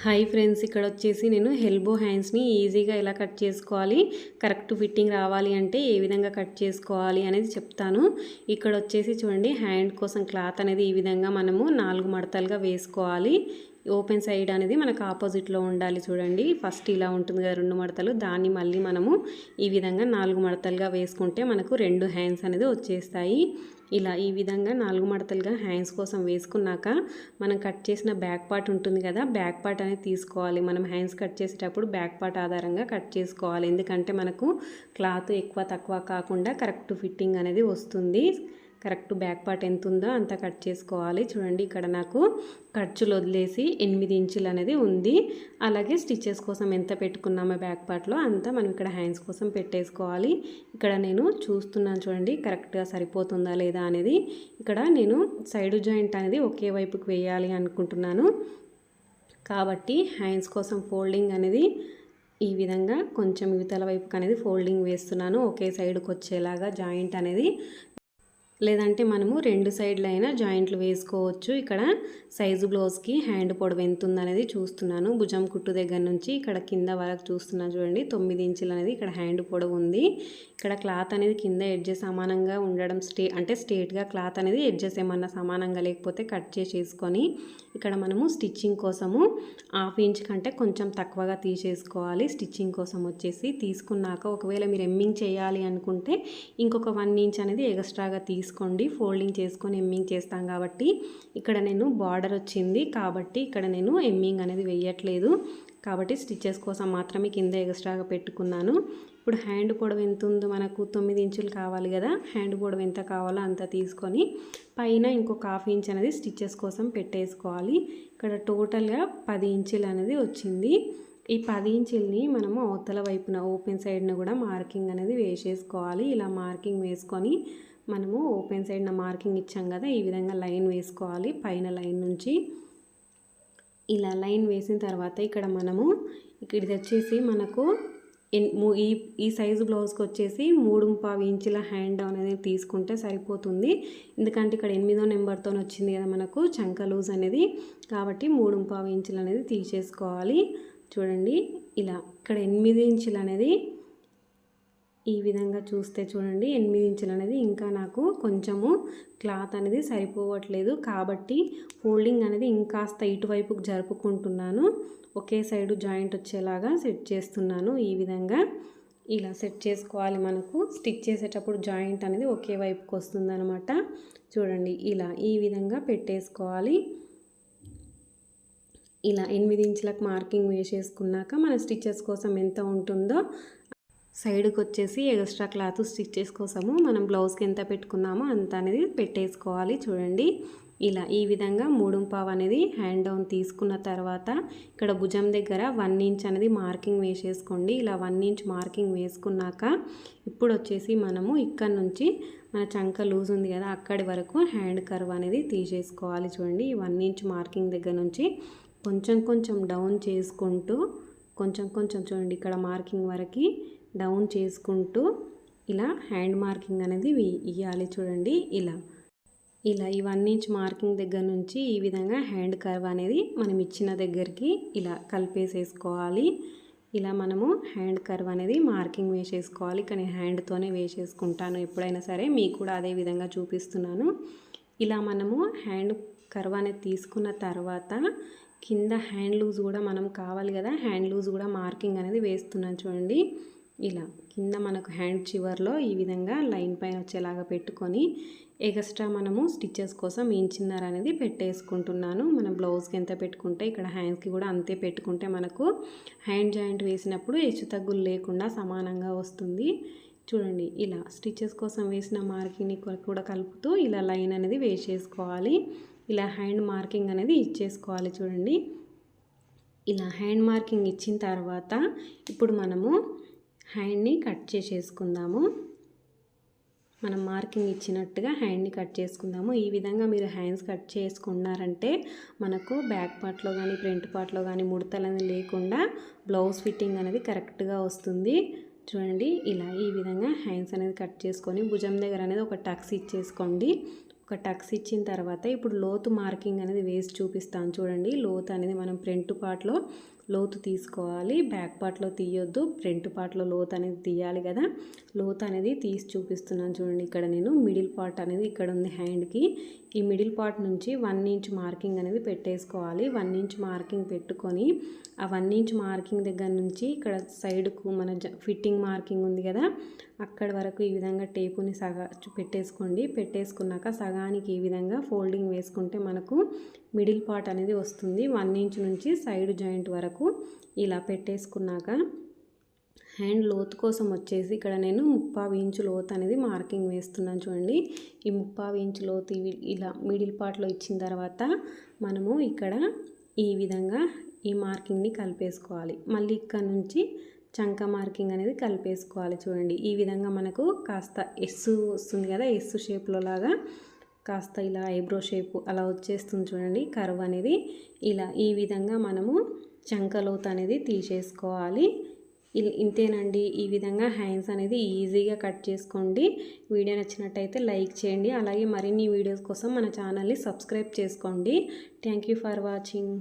Hi friends ఇక్కడ వచ్చేసి నేను హెల్బో హ్యాండ్స్ని ఈజీగా ఎలా కట్ చేసుకోవాలి కరెక్ట్ ఫిట్టింగ్ రావాలి అంటే ఏ విధంగా కట్ చేసుకోవాలి అనేది చెప్తాను. ఇక్కడ వచ్చేసి చూడండి హ్యాండ్ కోసం క్లాత్ అనేది ఈ విధంగా మనము నాలుగు మడతలుగా వేసుకోవాలి. ఓపెన్ సైడ్ అనేది మనకు ఆపోజిట్లో ఉండాలి చూడండి. ఫస్ట్ ఇలా ఉంటుంది కదా రెండు మడతలు. దాన్ని మళ్ళీ మనము ఈ విధంగా నాలుగు మడతలుగా వేసుకుంటే మనకు రెండు హ్యాండ్స్ అనేది వచ్చేస్తాయి. ఇలా ఈ విధంగా నాలుగు మడతలుగా హ్యాండ్స్ కోసం వేసుకున్నాక మనం కట్ చేసిన బ్యాక్ పార్ట్ ఉంటుంది కదా బ్యాక్ పార్ట్ అనేది తీసుకోవాలి. మనం హ్యాండ్స్ కట్ చేసేటప్పుడు బ్యాక్ పార్ట్ ఆధారంగా కట్ చేసుకోవాలి. ఎందుకంటే మనకు క్లాత్ ఎక్కువ తక్కువ కాకుండా కరెక్ట్ ఫిట్టింగ్ అనేది వస్తుంది. కరెక్ట్ బ్యాక్ పార్ట్ ఎంత ఉందో అంత కట్ చేసుకోవాలి. చూడండి ఇక్కడ నాకు ఖర్చులు వదిలేసి ఎనిమిది ఇంచులు అనేది ఉంది. అలాగే స్టిచ్చెస్ కోసం ఎంత పెట్టుకున్నామో బ్యాక్ పార్ట్లో అంతా మనం ఇక్కడ హ్యాండ్స్ కోసం పెట్టేసుకోవాలి. ఇక్కడ నేను చూస్తున్నాను చూడండి కరెక్ట్గా సరిపోతుందా లేదా అనేది. ఇక్కడ నేను సైడ్ జాయింట్ అనేది ఒకే వైపుకి వేయాలి అనుకుంటున్నాను. కాబట్టి హ్యాండ్స్ కోసం ఫోల్డింగ్ అనేది ఈ విధంగా కొంచెం ఇవతల వైపుకి అనేది ఫోల్డింగ్ వేస్తున్నాను. ఒకే సైడ్కి వచ్చేలాగా జాయింట్ అనేది లేదంటే మనము రెండు సైడ్లు అయినా జాయింట్లు వేసుకోవచ్చు. ఇక్కడ సైజు బ్లౌజ్కి హ్యాండ్ పొడవు ఎంత ఉందనేది చూస్తున్నాను. భుజం కుట్టు దగ్గర నుంచి ఇక్కడ కింద వరకు చూస్తున్నాను చూడండి తొమ్మిది ఇంచులు అనేది ఇక్కడ హ్యాండ్ పొడవు ఉంది. ఇక్కడ క్లాత్ అనేది కింద ఎడ్జెస్ సమానంగా ఉండడం స్టే అంటే స్ట్రేట్గా క్లాత్ అనేది ఎడ్జెస్ ఏమన్నా సమానంగా లేకపోతే కట్ చేసేసుకొని ఇక్కడ మనము స్టిచ్చింగ్ కోసము హాఫ్ ఇంచ్ కంటే కొంచెం తక్కువగా తీసేసుకోవాలి. స్టిచ్చింగ్ కోసం వచ్చేసి తీసుకున్నాక ఒకవేళ మీరు ఎమ్మింగ్ చేయాలి అనుకుంటే ఇంకొక వన్ ఇంచ్ అనేది ఎక్స్ట్రాగా తీసుకోండి ఫోల్డింగ్ చేసుకొని ఎమ్మింగ్ చేస్తాం కాబట్టి. ఇక్కడ నేను బార్డర్ వచ్చింది కాబట్టి ఇక్కడ నేను ఎమ్మింగ్ అనేది వేయట్లేదు. కాబట్టి స్టిచ్చెస్ కోసం మాత్రమే కింద ఎక్స్ట్రాగా పెట్టుకున్నాను. ఇప్పుడు హ్యాండ్ పొడవు ఎంత ఉందో మనకు తొమ్మిది ఇంచులు కావాలి కదా. హ్యాండ్ పొడవు ఎంత కావాలో అంత తీసుకొని పైన ఇంకొక హాఫ్ ఇంచ్ అనేది స్టిచ్చెస్ కోసం పెట్టేసుకోవాలి. ఇక్కడ టోటల్గా పది ఇంచులు అనేది వచ్చింది. ఈ పది ఇంచుల్ని మనము అవతల వైపున ఓపెన్ సైడ్ను కూడా మార్కింగ్ అనేది వేసేసుకోవాలి. ఇలా మార్కింగ్ వేసుకొని మనము ఓపెన్ సైడ్న మార్కింగ్ ఇచ్చాం కదా ఈ విధంగా లైన్ వేసుకోవాలి. పైన లైన్ నుంచి ఇలా లైన్ వేసిన తర్వాత ఇక్కడ మనము ఇక్కడ ఇది వచ్చేసి మనకు ఈ ఈ సైజు బ్లౌజ్కి వచ్చేసి మూడు పావు ఇంచుల హ్యాండ్ డౌన్ అనేది తీసుకుంటే సరిపోతుంది. ఎందుకంటే ఇక్కడ ఎనిమిదో నెంబర్తో వచ్చింది కదా మనకు చంక లూజ్ అనేది. కాబట్టి మూడు పావు ఇంచులు అనేది తీసేసుకోవాలి. చూడండి ఇలా ఇక్కడ ఎనిమిది ఇంచులు అనేది ఈ విధంగా చూస్తే చూడండి ఎనిమిది ఇంచులు అనేది ఇంకా నాకు కొంచెము క్లాత్ అనేది సరిపోవట్లేదు. కాబట్టి ఫోల్డింగ్ అనేది ఇంకాస్త ఇటువైపుకు జరుపుకుంటున్నాను. ఒకే సైడు జాయింట్ వచ్చేలాగా సెట్ చేస్తున్నాను ఈ విధంగా. ఇలా సెట్ చేసుకోవాలి మనకు. స్టిచ్ చేసేటప్పుడు జాయింట్ అనేది ఒకే వైపుకి వస్తుందన్నమాట. చూడండి ఇలా ఈ విధంగా పెట్టేసుకోవాలి. ఇలా ఎనిమిది ఇంచులకు మార్కింగ్ వేసేసుకున్నాక మన స్టిచ్చెస్ కోసం ఎంత ఉంటుందో సైడ్కి వచ్చేసి ఎక్స్ట్రా క్లాత్ స్టిచ్చెస్ కోసము మనం బ్లౌజ్కి ఎంత పెట్టుకున్నామో అంత అనేది పెట్టేసుకోవాలి. చూడండి. ఇలా ఈ విధంగా మూడుంపావు అనేది హ్యాండ్ డౌన్ తీసుకున్న తర్వాత ఇక్కడ భుజం దగ్గర వన్ ఇంచ్ అనేది మార్కింగ్ వేసేసుకోండి. ఇలా వన్ ఇంచ్ మార్కింగ్ వేసుకున్నాక ఇప్పుడు వచ్చేసి మనము ఇక్కడ నుంచి మన చంక లూజ్ ఉంది కదా అక్కడి వరకు హ్యాండ్ కర్వ్ అనేది తీసేసుకోవాలి. చూడండి. ఈ వన్ ఇంచ్ మార్కింగ్ దగ్గర నుంచి కొంచెం కొంచెం డౌన్ చేసుకుంటూ కొంచెం కొంచెం చూడండి ఇక్కడ మార్కింగ్ వరకు డౌన్ చేసుకుంటూ ఇలా హ్యాండ్ మార్కింగ్ అనేది ఇవ్వాలి చూడండి ఇలా. ఇలా ఈ వన్ ఇంచ్ మార్కింగ్ దగ్గర నుంచి ఈ విధంగా హ్యాండ్ కర్వ్ అనేది మనం ఇచ్చిన దగ్గరికి ఇలా కలిపేసేసుకోవాలి. ఇలా మనము హ్యాండ్ కర్వ్ అనేది మార్కింగ్ వేసేసుకోవాలి. కానీ హ్యాండ్తోనే వేసేసుకుంటాను ఎప్పుడైనా సరే. మీకు కూడా అదే విధంగా చూపిస్తున్నాను. ఇలా మనము హ్యాండ్ కర్వ్ అనేది తీసుకున్న తర్వాత కింద హ్యాండ్ లూజ్ కూడా మనం కావాలి కదా. హ్యాండ్ లూజ్ కూడా మార్కింగ్ అనేది వేస్తున్నాను చూడండి. ఇలా కింద మనకు హ్యాండ్ చివర్లో ఈ విధంగా లైన్ పైన వచ్చేలాగా పెట్టుకొని ఎక్స్ట్రా మనము స్టిచ్చెస్ కోసం ఇంచిన్నర అనేది పెట్టేసుకుంటున్నాను. మన బ్లౌజ్కి ఎంత పెట్టుకుంటే ఇక్కడ హ్యాండ్స్కి కూడా అంతే పెట్టుకుంటే మనకు హ్యాండ్ జాయింట్ వేసినప్పుడు హెచ్చు తగ్గులు లేకుండా సమానంగా వస్తుంది. చూడండి ఇలా స్టిచ్చెస్ కోసం వేసిన మార్కింగ్ని కూడా కలుపుతూ ఇలా లైన్ అనేది వేసేసుకోవాలి. ఇలా హ్యాండ్ మార్కింగ్ అనేది ఇచ్చేసుకోవాలి చూడండి. ఇలా హ్యాండ్ మార్కింగ్ ఇచ్చిన తర్వాత ఇప్పుడు మనము హ్యాండ్ని కట్ చేసేసుకుందాము. మనం మార్కింగ్ ఇచ్చినట్టుగా హ్యాండ్ని కట్ చేసుకుందాము. ఈ విధంగా మీరు హ్యాండ్స్ కట్ చేసుకున్నారంటే మనకు బ్యాక్ పార్ట్లో కానీ ఫ్రంట్ పార్ట్లో కానీ ముడతలు అనేది లేకుండా బ్లౌజ్ ఫిట్టింగ్ అనేది కరెక్ట్గా వస్తుంది. చూడండి ఇలా ఈ విధంగా హ్యాండ్స్ అనేది కట్ చేసుకొని భుజం దగ్గర అనేది ఒక టక్స్ ఇచ్చేసుకోండి. ఒక టక్స్ ఇచ్చిన తర్వాత ఇప్పుడు లోతు మార్కింగ్ అనేది వేసి చూపిస్తాను చూడండి. లోతు అనేది మనం ఫ్రంట్ పార్ట్లో లోతు తీసుకోవాలి. బ్యాక్ పార్ట్లో తీయొద్దు. ఫ్రంట్ పార్ట్లో లోతు అనేది తీయాలి కదా. లోతు అనేది తీసి చూపిస్తున్నాను చూడండి ఇక్కడ నేను. మిడిల్ పార్ట్ అనేది ఇక్కడ ఉంది హ్యాండ్కి ఈ మిడిల్ పార్ట్ నుంచి వన్ ఇంచ్ మార్కింగ్ అనేది పెట్టేసుకోవాలి. వన్ ఇంచ్ మార్కింగ్ పెట్టుకొని ఆ వన్ ఇంచ్ మార్కింగ్ దగ్గర నుంచి ఇక్కడ సైడ్కు మన ఫిట్టింగ్ మార్కింగ్ ఉంది కదా. అక్కడ వరకు ఈ విధంగా టేపుని సగా పెట్టేసుకోండి. పెట్టేసుకున్నాక సగానికి ఈ విధంగా ఫోల్డింగ్ వేసుకుంటే మనకు మిడిల్ పార్ట్ అనేది వస్తుంది. వన్ ఇంచ్ నుంచి సైడ్ జాయింట్ వరకు ఇలా పెట్టేసుకున్నాక హ్యాండ్ లోతు కోసం వచ్చేసి ఇక్కడ నేను ముప్పావు ఇంచు లోతు అనేది మార్కింగ్ వేస్తున్నాను చూడండి. ఈ ముప్పావు ఇంచు లోత్ ఇలా మిడిల్ పార్ట్లో ఇచ్చిన తర్వాత మనము ఇక్కడ ఈ విధంగా ఈ మార్కింగ్ని కలిపేసుకోవాలి. మళ్ళీ ఇక్కడ నుంచి చంక మార్కింగ్ అనేది కలిపేసుకోవాలి చూడండి. ఈ విధంగా మనకు కాస్త ఎస్సు వస్తుంది కదా ఎస్సు షేప్లో లాగా కాస్త ఇలా ఐబ్రో షేప్ అలా వచ్చేస్తుంది చూడండి. కర్వ్ అనేది ఇలా ఈ విధంగా మనము చంకలోతు అనేది తీసేసుకోవాలి. ఇంతేనండి. ఈ విధంగా హ్యాండ్స్ అనేది ఈజీగా కట్ చేసుకోండి. వీడియో నచ్చినట్టయితే లైక్ చేయండి. అలాగే మరిన్ని వీడియోస్ కోసం మన ఛానల్ని సబ్స్క్రైబ్ చేసుకోండి. Thank you for watching.